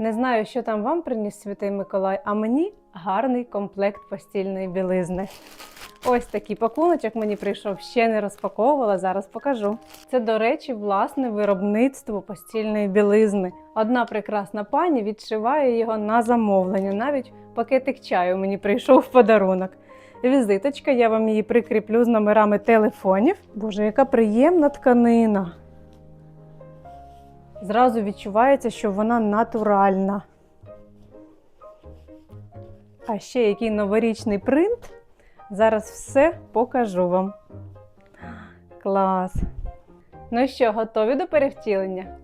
Не знаю, що там вам приніс Святий Миколай, а мені гарний комплект постільної білизни. Ось такий пакуночок мені прийшов, ще не розпаковувала, зараз покажу. Це, до речі, власне виробництво постільної білизни. Одна прекрасна пані відшиває його на замовлення. Навіть пакетик чаю мені прийшов в подарунок. Візиточка, я вам її прикріплю з номерами телефонів. Боже, яка приємна тканина. Зразу відчувається, що вона натуральна. А ще який новорічний принт. Зараз все покажу вам. Клас. Ну що, готові до перевтілення?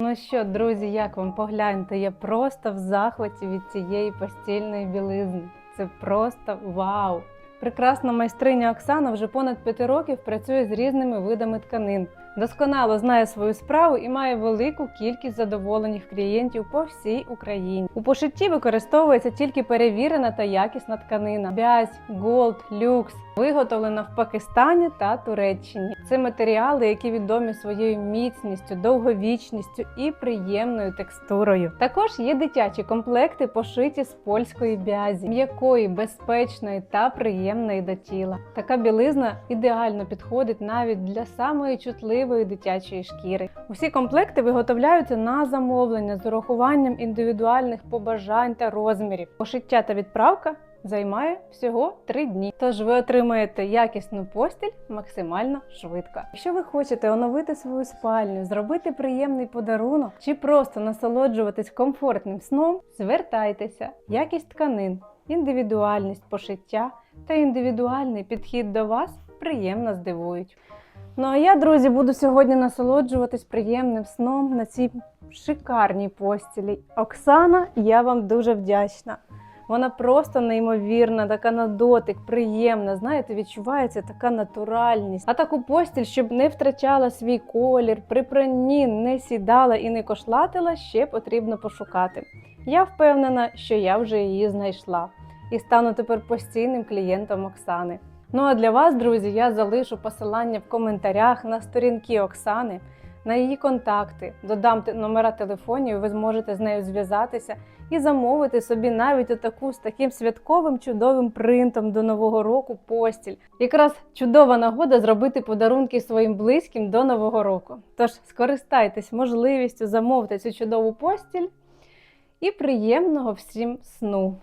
Ну що, друзі, як вам погляньте, я просто в захваті від цієї постільної білизни. Це просто вау! Прекрасна майстриня Оксана вже понад п'яти років працює з різними видами тканин. Досконало знає свою справу і має велику кількість задоволених клієнтів по всій Україні. У пошитті використовується тільки перевірена та якісна тканина: бязь, голд, люкс, виготовлена в Пакистані та Туреччині. Це матеріали, які відомі своєю міцністю, довговічністю і приємною текстурою. Також є дитячі комплекти, пошиті з польської бязі, м'якої, безпечної та приємної до тіла. Така білизна ідеально підходить навіть для самої чутливої дитячої шкіри. Усі комплекти виготовляються на замовлення з урахуванням індивідуальних побажань та розмірів. Пошиття та відправка займає всього 3 дні. Тож ви отримаєте якісну постіль максимально швидко. Якщо ви хочете оновити свою спальню, зробити приємний подарунок чи просто насолоджуватись комфортним сном, звертайтеся. Якість тканин, індивідуальність пошиття та індивідуальний підхід до вас приємно здивують. Ну а я, друзі, буду сьогодні насолоджуватись приємним сном на цій шикарній постілі. Оксана, я вам дуже вдячна. Вона просто неймовірна, така на дотик, приємна. Знаєте, відчувається така натуральність. А таку постіль, щоб не втрачала свій колір, при пранні не сідала і не кошлатила, ще потрібно пошукати. Я впевнена, що я вже її знайшла і стану тепер постійним клієнтом Оксани. Ну а для вас, друзі, я залишу посилання в коментарях на сторінки Оксани, на її контакти, додам номера телефонів, ви зможете з нею зв'язатися і замовити собі навіть отаку з таким святковим чудовим принтом до Нового року постіль. Якраз чудова нагода зробити подарунки своїм близьким до Нового року. Тож скористайтесь можливістю замовити цю чудову постіль і приємного всім сну.